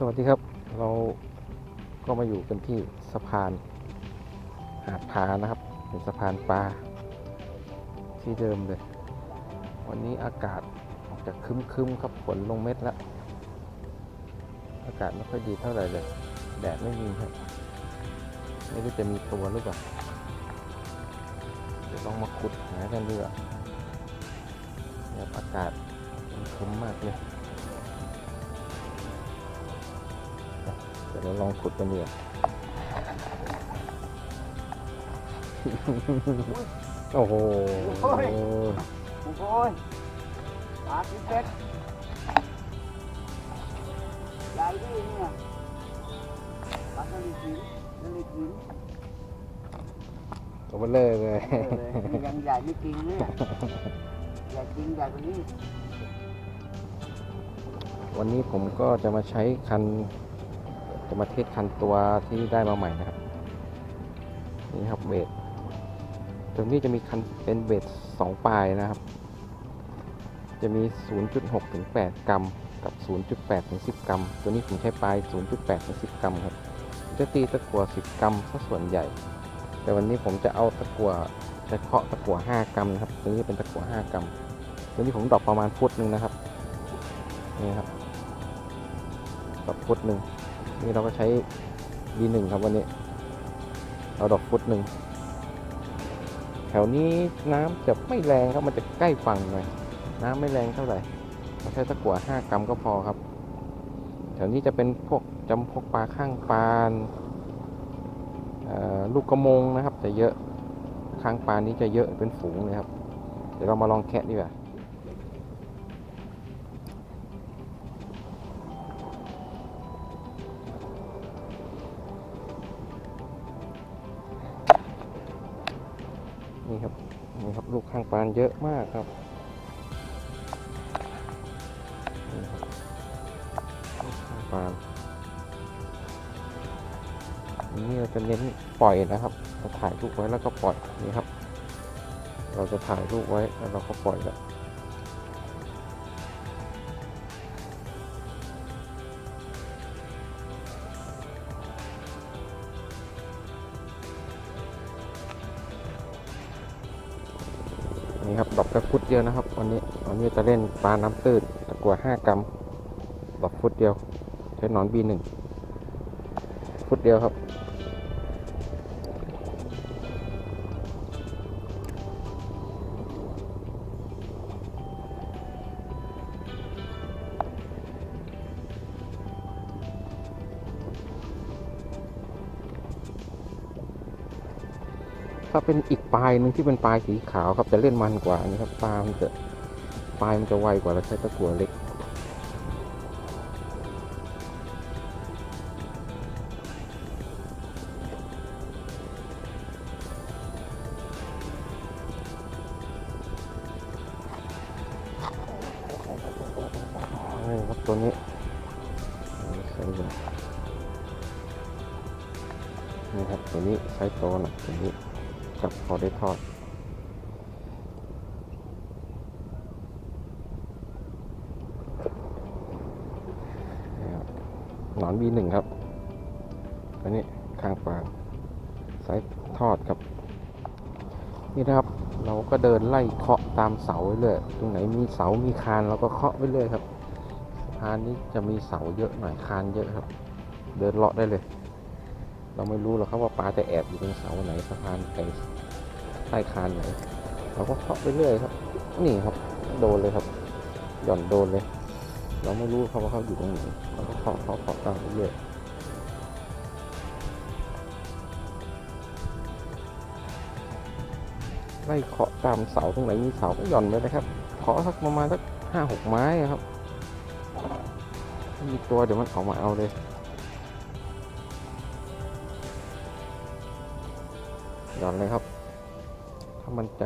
สวัสดีครับเราก็มาอยู่กันที่สะพานหาดผานะครับ เป็นสะพานปลาที่เดิมเลย วันนี้อากาศออกจากคึ้มๆครับฝนลงเม็ดแล้ว อากาศไม่ค่อยดีเท่าไหร่เลย แดดไม่มีครับไม่รู้จะมีตัวหรือเปล่าเดี๋ยวลองมาขุดหากันดีกว่าเนี่ยอากาศมันคึ้มมากเลย ดี๋ยวเราลองขุดกันดีกว่าโอ้โหโอ้ย โอ้ยปลาที่เป็ดใหญ่ดิเนี่ยปลาสลิดหินสลิดหินตัวเบลอเลยเออเลยนี่ยังใหญ่ไม่จริงเนี่ยใหญ่จริงใหญ่กว่านี้ วันนี้ผมก็จะมาใช้คัน จะมาเทสคันตัวที่ได้มาใหม่นะครับ นี่ครับเบสตรงนี้จะมีคันเป็นเบสสองปลายนะครับ จะมี 0.6ถึง8กรัมกับ 0.8ถึง10 กรัม ตัวนี้ผมใช้ปลาย 0.8ถึง10 กรัมครับจะตีตะกั่ว10 กรัมซะส่วนใหญ่ แต่วันนี้ผมจะเอาตะกั่วจะเคาะตะกั่ว5กรัมนะครับ ตัวนี้เป็นตะกั่ว5กรัม ตัวนี้ผมดรอกประมาณฟุตหนึ่งนะครับ นี่ครับดอกฟุตหนึ่ง นี่เราก็ใช้ B1 ครับวันนี้เราดอกฟุตหนึ่ง แถวนี้น้ำจะไม่แรงครับ มันจะใกล้ฝั่งหน่อย น้ำไม่แรงเท่าไหร่เราใช้ตะกั่ว5กรัมก็พอครับ แถวนี้จะเป็นพวกจำพวกปลาข้างปานลูกกระมงนะครับ จะเยอะ ข้างปลานี้จะเยอะเป็นฝูงเลยครับ เดี๋ยวเรามาลองแคะดีกว่า ลูกข้างปานเยอะมากครับนี่ครับลูกข้างปานนี่เราจะเน้นปล่อยนะครับเราถ่ายรูปไว้แล้วก็ปล่อยนี่ครับ เราจะถ่ายรูปไว้แล้วเราก็ปล่อยแล้ว นี่ครับดอกกระฟุดเดียวนะครับ วันนี้วันนี้จะเล่นปลาน้ำตื้นตะกัว5กรัมดอกฟุตเดียว ใช้หนอน B1 ฟุตเดียวครับ ถ้าเป็นอีกปลายหนึ่งที่เป็นปลายสีขาวครับจะเล่นมันกว่านี่ครับปลามันจะปลายมันจะไวกว่าเราใช้ตะกั่วเล็กนี่ครับตัวนี้ใส่ใหญ่นี่ครับตัวนี้ไซส์โตหน่อยตัวนี้ กับพอได้ทอดนี่ครับหนอน B1 ครับตัวนี้ข้างฟางไซส์ทอดครับ นี่นะครับเราก็เดินไล่เคาะตามเสาไปเรื่อยตรงไหนมีเสามีคานเราก็เคาะไปเรื่อยครับสะพานนี้จะมีเสาเยอะหน่อยคานเยอะครับ เดินเลาะได้เลย เราไม่รู้หรอกครับว่าปลาจะแอบอยู่ตรงเสาไหนสะพานไอ้ใต้คานไหนเราก็เคาะไปเรื่อยครับ นี่ครับ โดนเลยครับ หย่อนโดนเลย เราไม่รู้ครับว่าเขาอยู่ตรงไหนเราก็เคาะเคาะเคาะตามไปเรื่อยไล่เคาะตามเสาตรงไหนมีเสาก็หย่อนไปเลยครับเคาะสักประมาณสักห้าหกไม้ครับมีตัวเดี๋ยวมันออกมาเอาเลย หย่อนเลยครับ ถ้ามั่นใจ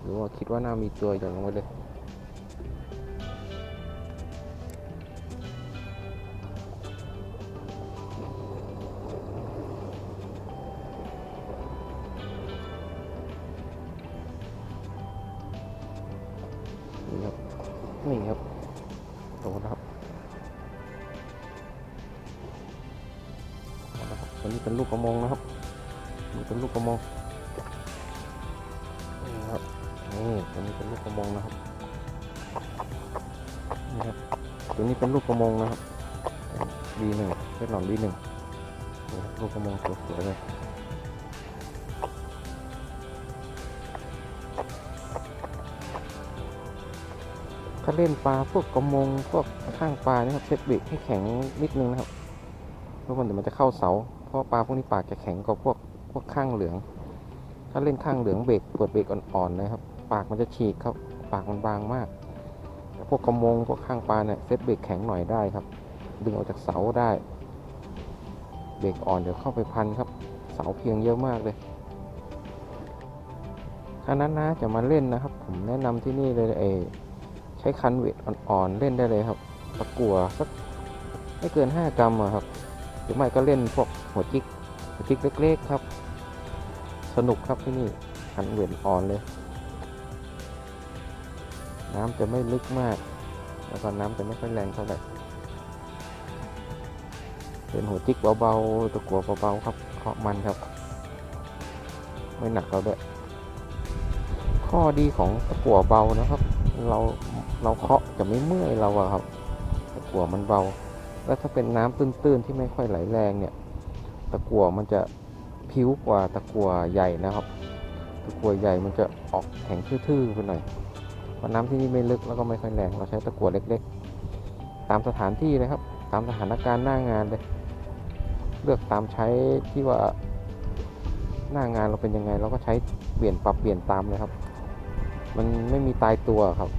หรือว่าคิดว่าน่ามีตัวหย่อนลงไปเลยนี่บนี่ครับโดครับตัวนี้เป็นลูกกระมงนะครับ นี่เป็นลูกกระมงนี่ครับนี่ตัวนี้เป็นลูกกระมงนะครับนี่ครับตัวนี้เป็นลูกกระมงนะครับ B หนึ่งเป็นหนอน B หนึ่งลูกกระมงสวยๆเลยถ้าเล่นปลาพวกกระมงพวกข้างปลาเนี่ยครับเซตเบรกให้แข็งนิดนึงนะครับเพราะมันเดี๋ยวมันจะเข้าเสา เพราะปลาพวกนี้ปากจะแข็งกว่าพวก พวกข้างเหลือง ถ้าเล่นข้างเหลืองเบรกเปิดเบรกอ่อนๆนะครับ ปากมันจะฉีกครับ ปากมันบางมากพวกกระมงพวกข้างปลาเนี่ยเซตเบรกแข็งหน่อยได้ครับ ดึงออกจากเสาได้ เบรกอ่อนเดี๋ยวเข้าไปพันครับ เสาเพียงเยอะมากเลยถ้านั้นนะจะมาเล่นนะครับ ผมแนะนำที่นี่เลยเอใช้คันเวทอ่อนๆเล่นได้เลยครับตะกัวสักไม่เกิน 5 กรัมอะครับหรือไม่ก็เล่นพวกหัวจิก หัวจิกเล็ก ๆ ครับ สนุกครับที่นี่คันเวทอ่อนเลย น้ำจะไม่ลึกมาก แล้วก็น้ำจะไม่ค่อยแรงเท่าไหร่เป็นหัวจิกเบาๆตะกัวเบาๆครับเคาะมันครับ ไม่หนักเราด้วยข้อดีของตะกัวเบานะครับ เราเราเคาะจะไม่เมื่อยเราอะครับ ตะกัวมันเบา แล้วถ้าเป็นน้ำตื้นๆที่ไม่ค่อยไหลแรงเนี่ย ตะกั่วมันจะผิวกว่าตะกั่วใหญ่นะครับ ตะกั่วใหญ่มันจะออกแข็งทื่อๆไปหน่อยเพราะน้ำที่นี่ไม่ลึกแล้วก็ไม่ค่อยแรงเราใช้ตะกั่วเล็ก ๆ ตามสถานที่เลยครับ ตามสถานการณ์หน้างานเลย เลือกตามใช้ที่ว่าหน้างานเราเป็นยังไง เราก็ใช้เปลี่ยนปรับเปลี่ยนตามเลยครับ มันไม่มีตายตัวครับ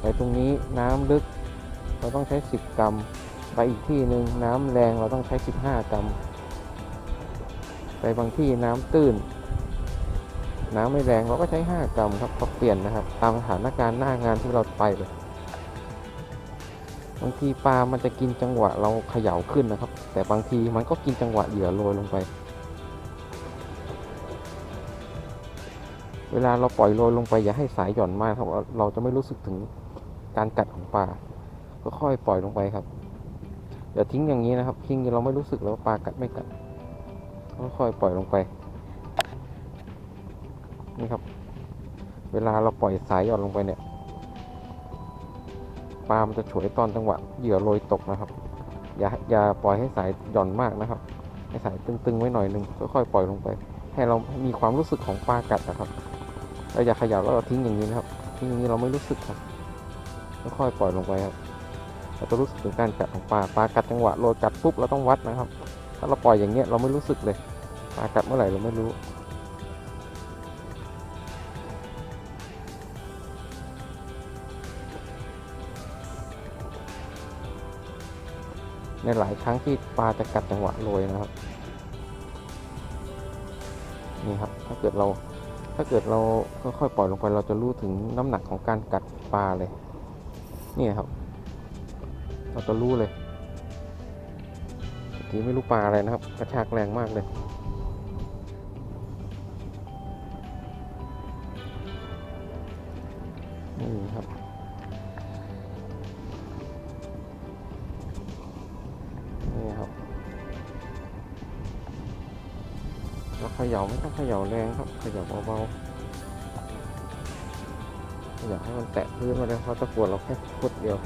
ไปตรงนี้น้ำลึกเราต้องใช้ 10 กรัม ไปอีกที่หนึ่งน้ำแรงเราต้องใช้ 15 กรัม ไปบางที่น้ำตื้น น้ำไม่แรงเราก็ใช้ 5 กรัมครับก็เปลี่ยนนะครับ ตามสถานการณ์หน้างานที่เราไปเลยบางทีปลา มันจะกินจังหวะเราเขย่าขึ้นนะครับ แต่บางทีมันก็กินจังหวะเหยื่อโรยลงไป เวลาเราปล่อยโรยลงไปอย่าให้สายหย่อนมากครับ เราเราจะไม่รู้สึกถึงการกัดของปลาก็ค่อยปล่อยลงไปครับ อย่าทิ้งอย่างนี้นะครับ ทิ้งเราไม่รู้สึกแล้วปลากัดไม่กัดก็ค่อยปล่อยลงไป นี่ครับ เวลาเราปล่อยสายหย่อนลงไปเนี่ย ปลา มันจะฉวยตอนจังหวะเหยื่อโรยตกนะครับ อย่าอย่าปล่อยให้สายหย่อนมากนะครับ ให้สายตึงๆไว้หน่อยนึงค่อยๆปล่อยลงไป ให้เรามีความรู้สึกของปลากัดนะครับ เราอย่าขยับแล้วเราทิ้งอย่างนี้นะครับ ทิ้งอย่างนี้เราไม่รู้สึกครับ ค่อยๆปล่อยลงไปครับ เราจะรู้สึกถึงการกัดของปลาปลากัดจังหวะโรยกัดปุ๊บเราต้องวัดนะครับ ถ้าเราปล่อยอย่างเงี้ยเราไม่รู้สึกเลยปลากัดเมื่อไหร่เราไม่รู้ในหลายครั้งที่ปลาจะกัดจังหวะโรยนะครับนี่ครับ ถ้าเกิดเราถ้าเกิดเราค่อยๆปล่อยลงไป เราจะรู้ถึงน้ำหนักของการกัดปลาเลย นี่ครับ เราจะรู้เลยทีไม่รู้ปลาอะไรนะครับ กระชากแรงมากเลยนี่ครับ นี่ครับเราเขย่าไม่ต้องเขย่าแรงครับ เขย่าเบาๆอยากให้มันแตะพื้นมาเลยเพราะตะกวดเราแค่ฟุตเดียว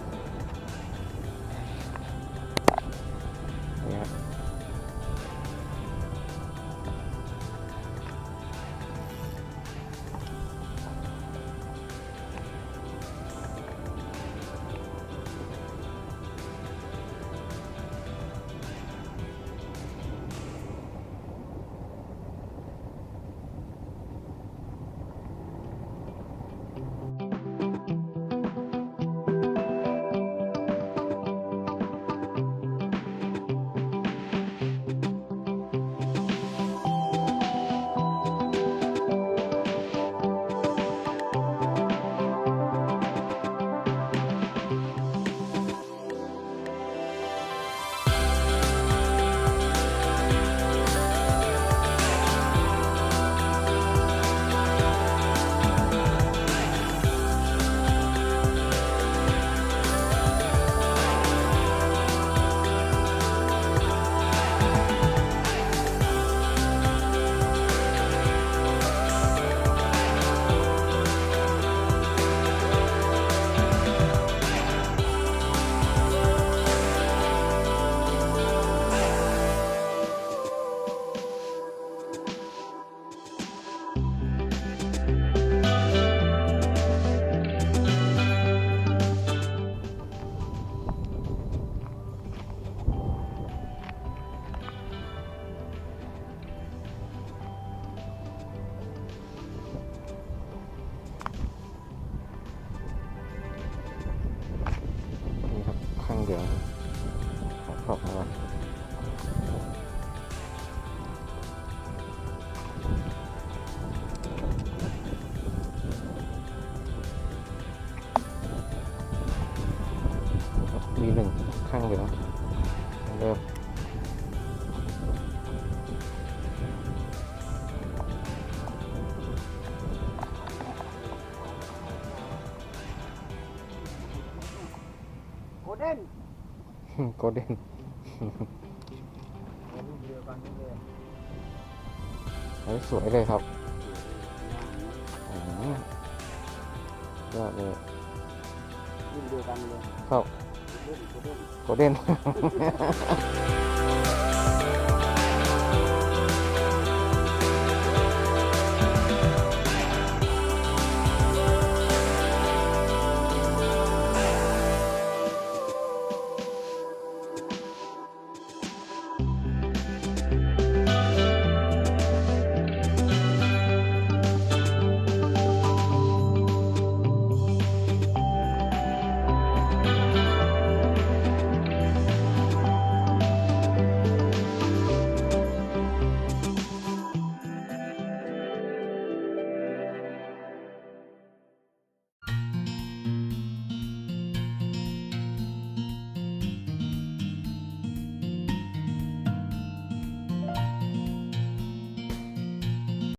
เด้นโกลเด้นลูกเรือกันเรืออันนี้สวยเลยครับอืมยอดเลยรุ่นเดียวกันเลยครับโกลเด้นโกลเด้นโกลเด้น